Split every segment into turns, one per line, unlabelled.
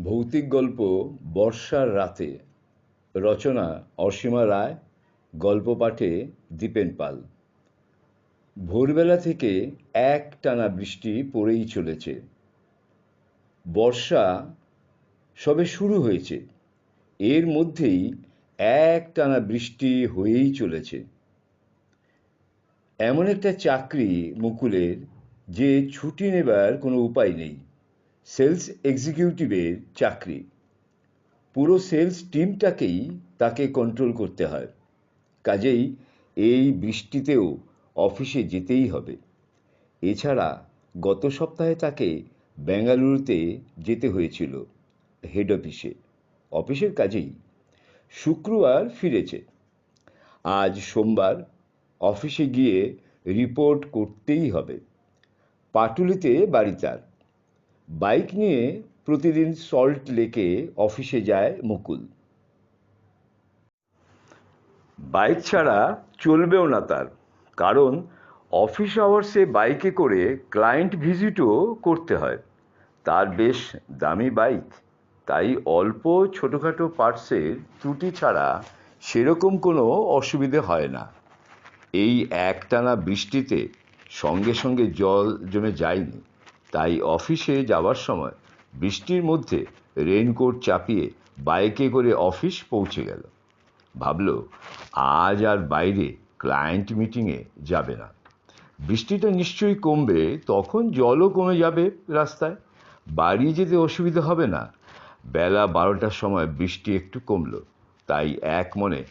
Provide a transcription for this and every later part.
ভৌতিক গল্প বর্ষার রাতে। রচনা অসীমা রায়, গল্প পাঠে দীপেন পাল। ভোরবেলা থেকে এক টানা বৃষ্টি পড়েই চলেছে। বর্ষা সবে শুরু হয়েছে। এর মধ্যেই এক টানা বৃষ্টি হয়েই চলেছে। এমন একটা চাকরি মুকুলের যে ছুটি নেবার কোনো উপায় নেই। সেলস এক্সিকিউটিভের চাকরি। পুরো সেলস টিমটাকেই তাকে কন্ট্রোল করতে হয়। কাজেই এই বৃষ্টিতেও অফিসে যেতেই হবে। এছাড়া গত সপ্তাহে তাকে বেঙ্গালুরুতে যেতে হয়েছিল হেড অফিসে অফিসের কাজেই শুক্রবার ফিরেছে। আজ সোমবার অফিসে গিয়ে রিপোর্ট করতেই হবে। পাটুলিতে বাড়ি তার। বাইক নিয়ে প্রতিদিন সল্ট লেকে অফিসে যায় মুকুল। বাইক ছাড়া চলবেও না তার, কারণ অফিস আওয়ার্সে বাইকে করে ক্লায়েন্ট ভিজিটও করতে হয়। তার বেশ দামি বাইক, তাই অল্প ছোটোখাটো পার্টসের ত্রুটি ছাড়া সেরকম কোনো অসুবিধে হয় না। এই একটানা বৃষ্টিতে সঙ্গে সঙ্গে জল জমে যায়নি। তাই অফিসে যাওয়ার সময় বৃষ্টির মধ্যে রেনকোট চাপিয়ে বাইকে করে অফিস পৌঁছে গেল। ভাবল, আজ আর বাইরে ক্লায়েন্ট মিটিংয়ে যাবে না। বৃষ্টিটা নিশ্চয়ই কমবে, তখন জলও কমে যাবে রাস্তায়। বাড়ি যেতে অসুবিধা হবে না। বেলা বারোটার সময় বৃষ্টি একটু কমলো, তাই এক মনে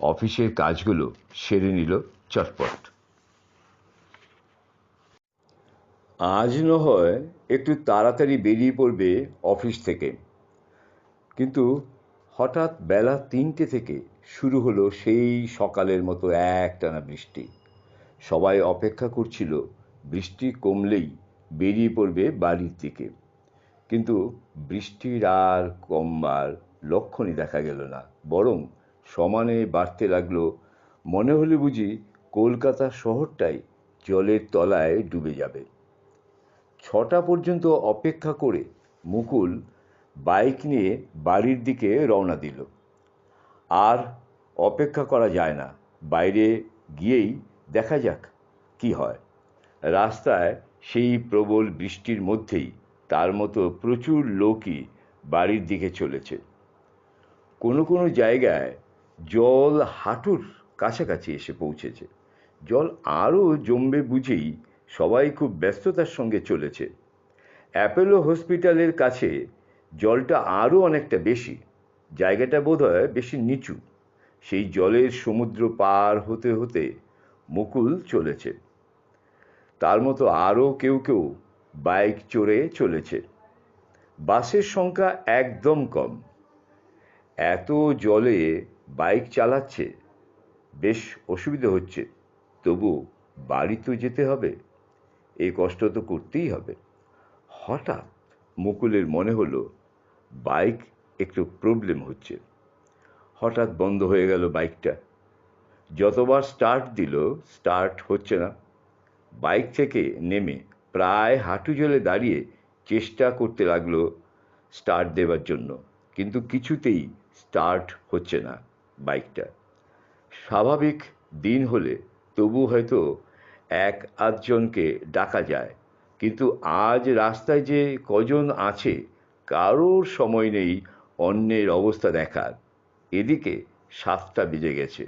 অফিসের কাজগুলো সেরে নিল চটপট। আজ হয় একটু তাড়াতাড়ি বেরিয়ে পড়বে অফিস থেকে। কিন্তু হঠাৎ বেলা তিনটে থেকে শুরু হলো সেই সকালের মতো একটানা বৃষ্টি। সবাই অপেক্ষা করছিল, বৃষ্টি কমলেই বেরিয়ে পড়বে বাড়ির দিকে। কিন্তু বৃষ্টির আর কমবার লক্ষণই দেখা গেল না, বরং সমানে বাড়তে লাগল। মনে হলে বুঝি কলকাতা শহরটাই জলের তলায় ডুবে যাবে। ছটা পর্যন্ত অপেক্ষা করে মুকুল বাইক নিয়ে বাড়ির দিকে রওনা দিল। আর অপেক্ষা করা যায় না। বাইরে গিয়েই দেখা যাক কি হয়। রাস্তায় সেই প্রবল বৃষ্টির মধ্যেই তার মতো প্রচুর লোকই বাড়ির দিকে চলেছে। কোনো কোনো জায়গায় জল হাঁটুর কাছাকাছি এসে পৌঁছেছে। জল আরও জমবে বুঝেই সবাই খুব ব্যস্ততার সঙ্গে চলেছে। অ্যাপেলো হসপিটালের কাছে জলটা আরও অনেকটা বেশি, জায়গাটা বোধ হয় বেশি নিচু। সেই জলের সমুদ্র পার হতে হতে মুকুল চলেছে। তার মতো আরও কেউ কেউ বাইক চড়ে চলেছে। বাসের সংখ্যা একদম কম। এত জলে বাইক চালাচ্ছে, বেশ অসুবিধা হচ্ছে। তবু বাড়ি তো যেতে হবে। এই কষ্ট তো করতেই হবে। হঠাৎ মুকুলের মনে হলো, বাইক একটু প্রবলেম হচ্ছে। হঠাৎ বন্ধ হয়ে গেল বাইকটা। যতবার স্টার্ট দিল স্টার্ট হচ্ছে না। বাইক থেকে নেমে প্রায় হাঁটু জলে দাঁড়িয়ে চেষ্টা করতে লাগল স্টার্ট দেওয়ার জন্য। কিন্তু কিছুতেই স্টার্ট হচ্ছে না বাইকটা। স্বাভাবিক দিন হলে তবু হয়তো এক আধজনকে ডাকা যায়। কিন্তু আজ রাস্তায় যে কজন আছে, কারোর সময় নেই অন্যের অবস্থা দেখার। এদিকে সাতটা বেজে গেছে।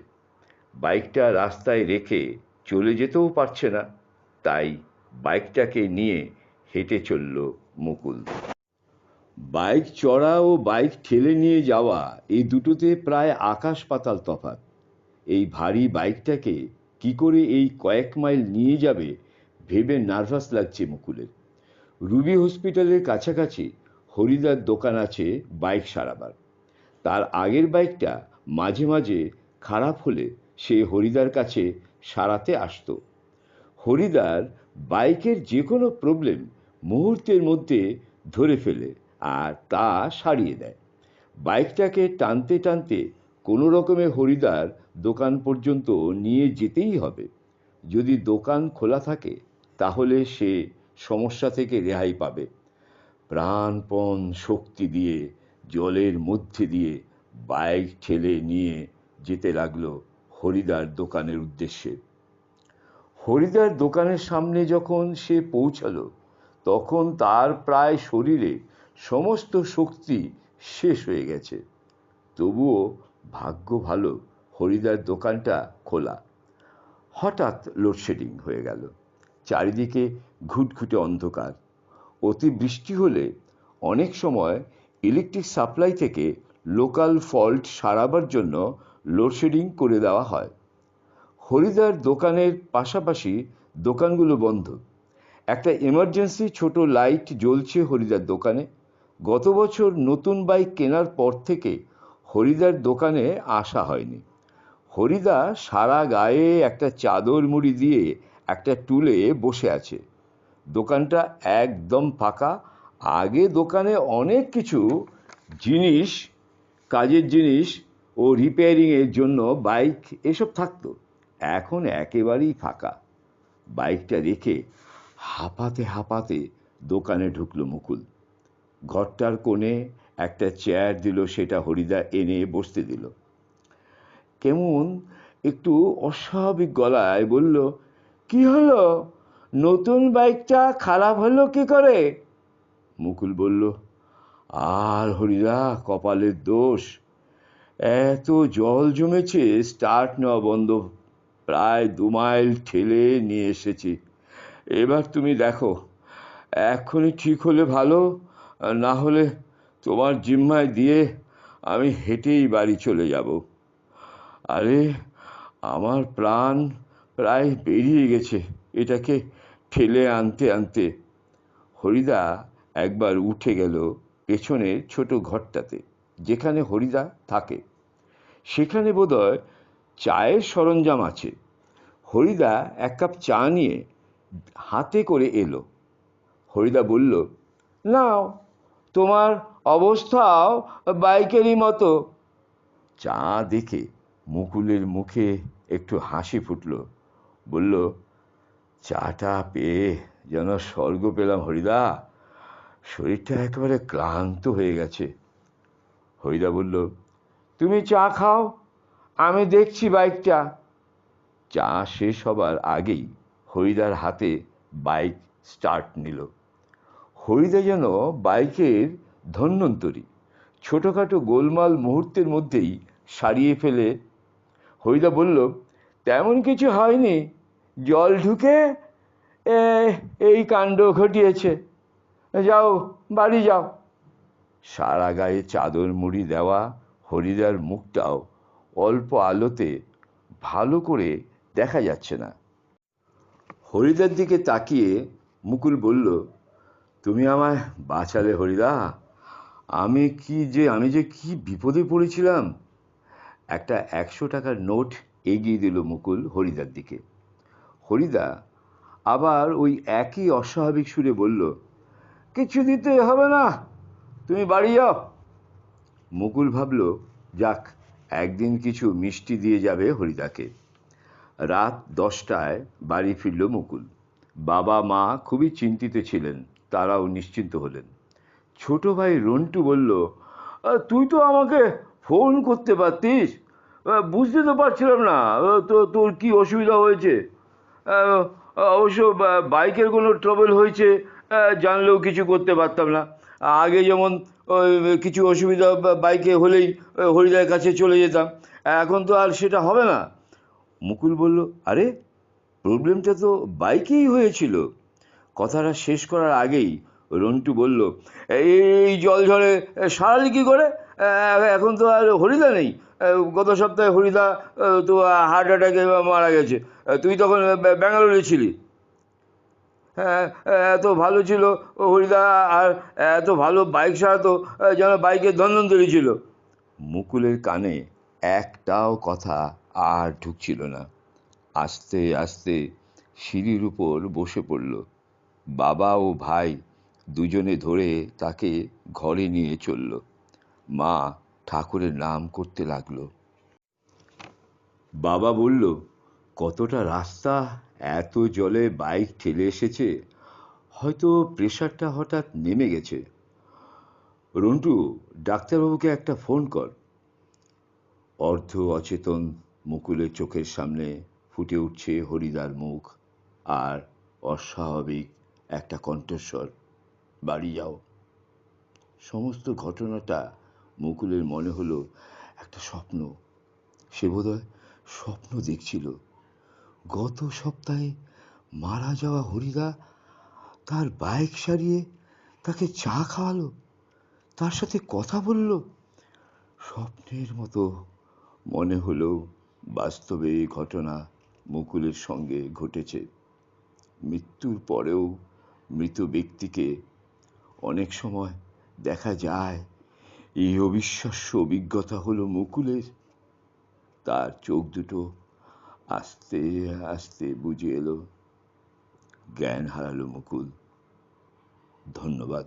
বাইকটা রাস্তায় রেখে চলে যেতেও পারছে না। তাই বাইকটাকে নিয়ে হেঁটে চলল মুকুল। বাইক চড়া ও বাইক ঠেলে নিয়ে যাওয়া এই দুটোতে প্রায় আকাশ পাতাল তফাৎ। এই ভারী বাইকটাকে কি করে এই কয়েক মাইল নিয়ে যাবে ভেবে নার্ভাস লাগছে মুকুলের। রুবি হসপিটালের কাছাকাছি হরিদার দোকান আছে বাইক সারাবার। তার আগের বাইকটা মাঝে মাঝে খারাপ হলে সে হরিদার কাছে সারাতে আসতো। হরিদার বাইকের যে কোনো প্রবলেম মুহূর্তের মধ্যে ধরে ফেলে আর তা সারিয়ে দেয়। বাইকটাকে টানতে টানতে কোনো রকমে হরিদার দোকান পর্যন্ত নিয়ে যেতেই হবে। যদি দোকান খোলা থাকে, তাহলে সে সমস্যা থেকে রেহাই পাবে। প্রাণপণ শক্তি দিয়ে, জলের মধ্যে দিয়ে বাইক ঠেলে নিয়ে যেতে লাগল হরিদার দোকানের উদ্দেশ্যে। হরিদার দোকানের সামনে যখন সে পৌঁছালো, তখন তার প্রায় শরীরে সমস্ত শক্তি শেষ হয়ে গেছে। তবুও ভাগ্য ভালো, হরিদার দোকানটা খোলা। হঠাৎ লোডশেডিং হয়ে গেল। চারিদিকে ঘুটঘুটে অন্ধকার। অতি বৃষ্টি হলে অনেক সময় ইলেকট্রিক সাপ্লাই থেকে লোকাল ফল্ট সারাবার জন্য লোডশেডিং করে দেওয়া হয়। হরিদার দোকানের পাশাপাশি দোকানগুলো বন্ধ। একটা এমার্জেন্সি ছোট লাইট জ্বলছে হরিদার দোকানে। গত বছর নতুন বাইক কেনার পর থেকে হরিদার দোকানে আসা হয়নি। হরিদা সারা গায়ে একটা চাদর মুড়ি দিয়ে একটা টুলে বসে আছে। দোকানটা একদম ফাঁকা। আগে দোকানে অনেক কিছু জিনিস, কাজের জিনিস ও রিপেয়ারিংয়ের জন্য বাইক এসব থাকতো। এখন একেবারেই ফাঁকা। বাইকটা রেখে হাঁপাতে হাঁপাতে দোকানে ঢুকলো মুকুল। ঘরটার কোণে একটা চেয়ার দিল, সেটা হরিদা এনে বসতে দিল। কেমন একটু অস্বাভাবিক গলায় বলল, কি হলো? নতুন বাইকটা খারাপ হলো কি করে? মুকুল বলল, আর হরিদা, কপালের দোষ। এত জল জমেছে স্টার্ট নেওয়া বন্ধ। প্রায় দু মাইল ঠেলে নিয়ে এসেছি। এবার তুমি দেখো, এক্ষুনি ঠিক হলে ভালো, না হলে তোমার জিম্মায় দিয়ে আমি হেঁটেই বাড়ি চলে যাব। আরে, আমার প্রাণ প্রায় বেরিয়ে গেছে এটাকে ঠেলে আনতে আনতে। হরিদা একবার উঠে গেল পেছনের ছোট ঘরটাতে, যেখানে হরিদা থাকে। সেখানে বোধহয় চায়ের সরঞ্জাম আছে। হরিদা এক কাপ চা নিয়ে হাতে করে এলো। হরিদা বলল, নাও, তোমার অবস্থাও বাইকেরই মতো। চা দেখে মুকুলের মুখে একটু হাসি ফুটল। বলল, চাটা পেয়ে যেন স্বর্গ পেলাম হরিদা। শরীরটা একেবারে ক্লান্ত হয়ে গেছে। হরিদা বলল, তুমি চা খাও, আমি দেখছি বাইকটা। চা শেষ হবার আগেই হরিদার হাতে বাইক স্টার্ট নিল। হরিদা যেন বাইকের ধন্বন্তরী ছোটোখাটো গোলমাল মুহূর্তের মধ্যেই সারিয়ে ফেলে হরিদা বলল, তেমন কিছু হয়নি। জল ঢুকে এই কাণ্ড ঘটিয়েছে। যাও, বাড়ি যাও। সারা গায়ে চাদর মুড়ি দেওয়া হরিদার মুখটাও অল্প আলোতে ভালো করে দেখা যাচ্ছে না। হরিদার দিকে তাকিয়ে মুকুল বলল, তুমি আমায় বাঁচালে হরিদা? আমি কি যে, আমি যে কি বিপদে পড়েছিলাম? একটা একশো টাকার নোট এগিয়ে দিল মুকুল হরিদার দিকে। হরিদা আবার ওই একই অস্বাভাবিক সুরে বলল, কিছু দিতে হবে না, তুমি বাড়ি যাও। মুকুল ভাবল, যাক, একদিন কিছু মিষ্টি দিয়ে যাবে হরিদাকে। রাত দশটায় বাড়ি ফিরল মুকুল। বাবা মা খুবই চিন্তিত ছিলেন, তারাও নিশ্চিন্ত হলেন। ছোট ভাই রন্টু বলল তুই তো আমাকে ফোন করতে পারতিস। বুঝতে তো পারছিলাম না। তো তোর কি অসুবিধা হয়েছে? অবশ্য বাইকের কোনো ট্রাবল হয়েছে। জানলেও কিছু করতে পারতাম না। আগে যেমন কিছু অসুবিধা বাইকে হলেই হরিদার কাছে চলে যেতাম। এখন তো আর সেটা হবে না। মুকুল বলল, আরে প্রবলেমটা তো বাইকেই হয়েছিল। কথাটা শেষ করার আগেই রন্টু বলল, এই জল ঝড়ে সারালি কী করে? এখন তো আর হরিদা নেই। গত সপ্তাহে হরিদা তো হার্ট অ্যাটাকে মারা গেছে। তুই তখন ব্যাঙ্গালোরে ছিলি। হ্যাঁ এত ভালো ছিল হরিদা, আর এত ভালো বাইক সারাতো যেন বাইকের ধন্বন্তরী ছিল। মুকুলের কানে একটাও কথা আর ঢুকছিল না। আস্তে আস্তে সিঁড়ির উপর বসে পড়ল। বাবা ও ভাই দুজনে ধরে তাকে ঘরে নিয়ে চলল। মা ঠাকুরের নাম করতে লাগল। বাবা বলল, কতটা রাস্তা, এত জলে বাইক ঠেলে এসেছে, হয়তো প্রেশারটা হঠাৎ নেমে গেছে। রন্টু, ডাক্তারবাবুকে একটা ফোন কর। অর্ধ অচেতন মুকুলের চোখের সামনে ফুটে উঠছে হরিদার মুখ আর অস্বাভাবিক একটা কণ্ঠস্বর। বাড়ি যাও। সমস্ত ঘটনাটা মুকুলের মনে হলো একটা স্বপ্ন। সে বোধহয় স্বপ্ন দেখছিল। গত সপ্তাহে মারা যাওয়া হরিদা তার বাইক সারিয়ে তাকে চা খাওয়ালো, তার সাথে কথা বলল। স্বপ্নের মতো মনে হলো বাস্তবে এই ঘটনা মুকুলের সঙ্গে ঘটেছে। মৃত্যুর পরেও মৃত ব্যক্তিকে অনেক সময় দেখা যায়, এই অবিশ্বাস্য অভিজ্ঞতা হলো মুকুলের। তার চোখ দুটো আস্তে আস্তে বুঝে এলো। জ্ঞান হারালো মুকুল। ধন্যবাদ।